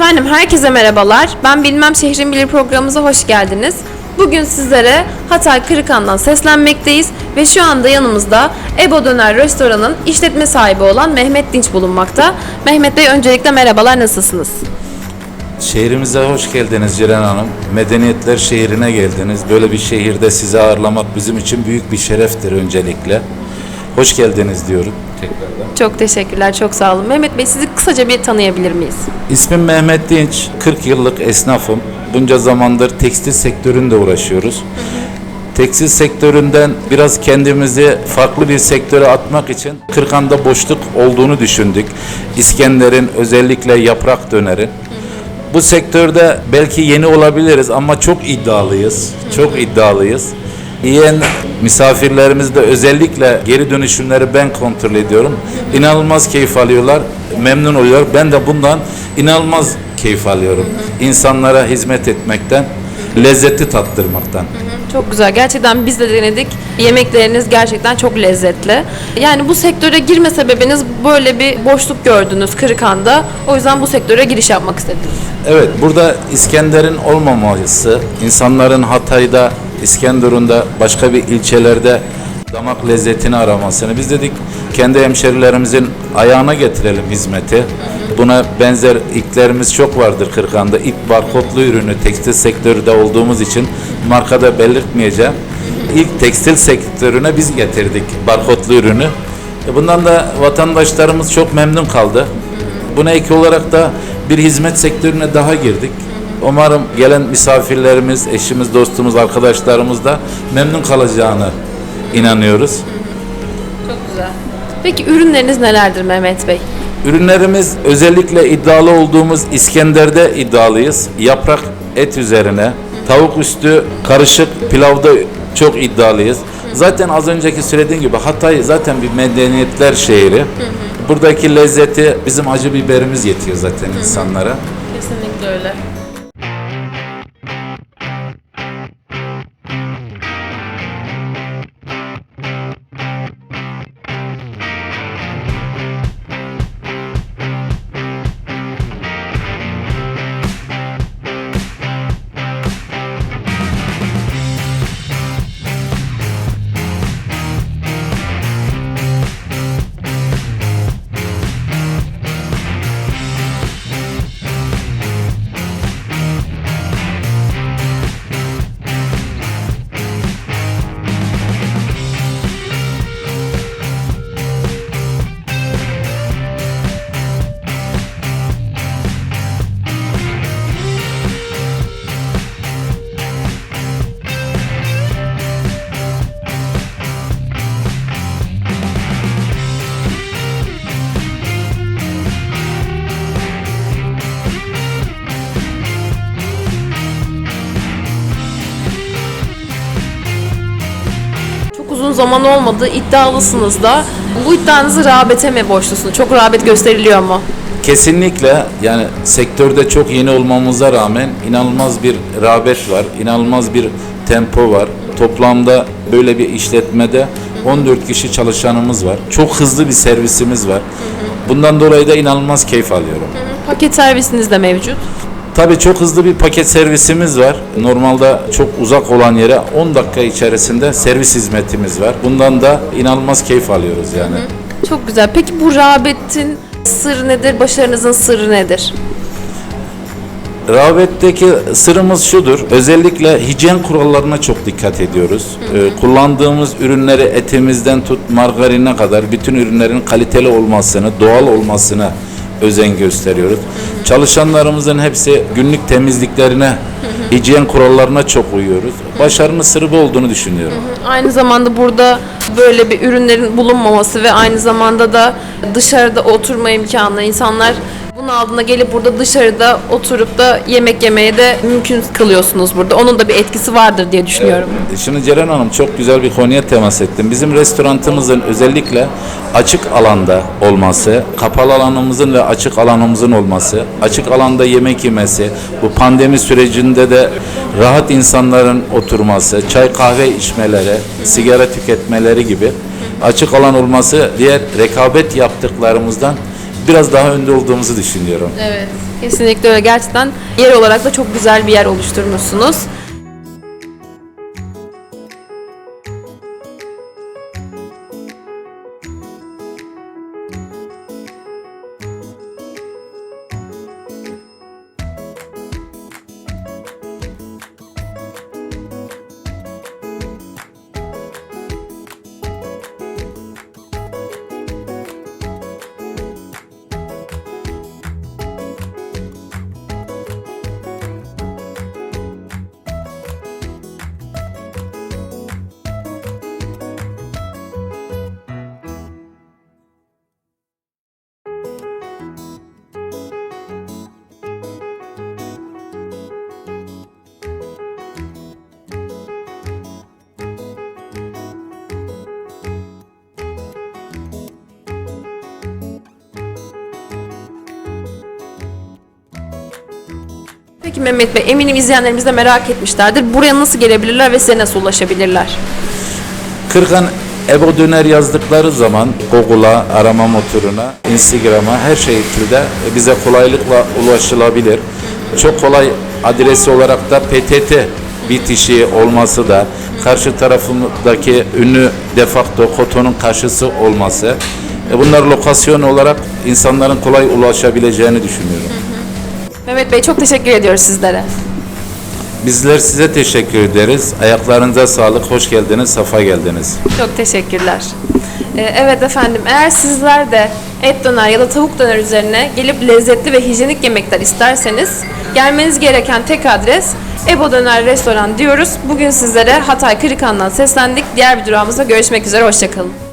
Efendim herkese merhabalar. Ben Bilmem Şehrin Bilir programımıza hoş geldiniz. Bugün sizlere Hatay Kırıkan'dan seslenmekteyiz ve şu anda yanımızda Ebo Döner Restoran'ın işletme sahibi olan Mehmet Dinç bulunmakta. Mehmet Bey öncelikle merhabalar nasılsınız? Şehrimize hoş geldiniz Ceren Hanım. Medeniyetler şehrine geldiniz. Böyle bir şehirde sizi ağırlamak bizim için büyük bir şereftir öncelikle. Hoş geldiniz diyorum tekrardan. Çok teşekkürler, çok sağ olun. Mehmet Bey sizi kısaca bir tanıyabilir miyiz? İsmim Mehmet Dinç, 40 yıllık esnafım. Bunca zamandır tekstil sektöründe uğraşıyoruz. Tekstil sektöründen biraz kendimizi farklı bir sektöre atmak için Kırkan'da boşluk olduğunu düşündük. İskender'in özellikle yaprak döneri. Bu sektörde belki yeni olabiliriz ama çok iddialıyız. Çok iddialıyız. Yiyen misafirlerimiz de özellikle geri dönüşümleri ben kontrol ediyorum. İnanılmaz keyif alıyorlar, memnun oluyor. Ben de bundan inanılmaz keyif alıyorum. İnsanlara hizmet etmekten, lezzeti tattırmaktan. Çok güzel. Gerçekten biz de denedik. Yemekleriniz gerçekten çok lezzetli. Yani bu sektöre girme sebebiniz böyle bir boşluk gördünüz Kırıkan'da. O yüzden bu sektöre giriş yapmak istediniz. Evet, burada İskender'in olmaması, insanların Hatay'da, İskenderun'da, başka bir ilçelerde damak lezzetini aramasını biz dedik kendi hemşerilerimizin ayağına getirelim hizmeti. Buna benzer ilklerimiz çok vardır Kırkan'da. İlk barkodlu ürünü tekstil sektöründe olduğumuz için markada belirtmeyeceğim. İlk tekstil sektörüne biz getirdik barkodlu ürünü. E Bundan da vatandaşlarımız çok memnun kaldı. Buna ek olarak da bir hizmet sektörüne daha girdik. Umarım gelen misafirlerimiz, eşimiz, dostumuz, arkadaşlarımız da memnun kalacağını inanıyoruz. Çok güzel. Peki ürünleriniz nelerdir Mehmet Bey? Ürünlerimiz özellikle iddialı olduğumuz İskender'de iddialıyız. Yaprak et üzerine, tavuk üstü karışık pilavda çok iddialıyız. Zaten az önceki söylediğim gibi Hatay zaten bir medeniyetler şehri. Buradaki lezzeti bizim acı biberimiz yetiyor zaten insanlara. Kesinlikle öyle. Uzun zaman olmadı. iddialısınız da. Bu iddianızı rağbete mi borçlusunuz? Çok rağbet gösteriliyor mu? Kesinlikle yani sektörde çok yeni olmamıza rağmen inanılmaz bir rağbet var, inanılmaz bir tempo var. Toplamda böyle bir işletmede 14 kişi çalışanımız var. Çok hızlı bir servisimiz var. Bundan dolayı da inanılmaz keyif alıyorum. Paket servisiniz de mevcut. Tabii çok hızlı bir paket servisimiz var. Normalde çok uzak olan yere 10 dakika içerisinde servis hizmetimiz var. Bundan da inanılmaz keyif alıyoruz yani. Çok güzel. Peki bu rağbetin sırrı nedir? Başarınızın sırrı nedir? Rağbetteki sırrımız şudur. Özellikle hijyen kurallarına çok dikkat ediyoruz. Ee, kullandığımız ürünleri etimizden tut margarine kadar bütün ürünlerin kaliteli olmasını, doğal olmasına özen gösteriyoruz. Çalışanlarımızın hepsi günlük temizliklerine, hijyen kurallarına çok uyuyoruz. Başarının sırrı bu olduğunu düşünüyorum. Aynı zamanda burada böyle bir ürünlerin bulunmaması ve aynı zamanda da dışarıda oturma imkanı insanlar bunun aldığına gelip burada dışarıda oturup da yemek yemeye de mümkün kılıyorsunuz burada. Onun da bir etkisi vardır diye düşünüyorum. Şimdi Ceren Hanım çok güzel bir konuya temas ettim. Bizim restoranımızın özellikle açık alanda olması, kapalı alanımızın ve açık alanımızın olması, açık alanda yemek yemesi, bu pandemi sürecinde de rahat insanların oturması, çay kahve içmeleri, sigara tüketmeleri gibi açık alan olması diğer rekabet yaptıklarımızdan biraz daha önde olduğumuzu düşünüyorum. Evet. Kesinlikle öyle. Gerçekten yer olarak da çok güzel bir yer oluşturmuşsunuz. Peki Mehmet Bey, eminim izleyenlerimiz de merak etmişlerdir. Buraya nasıl gelebilirler ve size nasıl ulaşabilirler? Kırkan Ebo Döner yazdıkları zaman Google'a, arama motoruna, Instagram'a her şekilde bize kolaylıkla ulaşılabilir. Çok kolay adresi olarak da PTT bitişi olması da karşı tarafındaki ünlü defakto kotonun karşısı olması. E bunlar lokasyon olarak insanların kolay ulaşabileceğini düşünüyorum. Mehmet Bey çok teşekkür ediyoruz sizlere. Bizler size teşekkür ederiz. Ayaklarınıza sağlık, hoş geldiniz, safa geldiniz. Çok teşekkürler. Ee, evet efendim eğer sizler de et döner ya da tavuk döner üzerine gelip lezzetli ve hijyenik yemekler isterseniz gelmeniz gereken tek adres Ebo Döner Restoran diyoruz. Bugün sizlere Hatay Kırıkhan'dan seslendik. Diğer bir durağımızda görüşmek üzere. Hoşçakalın.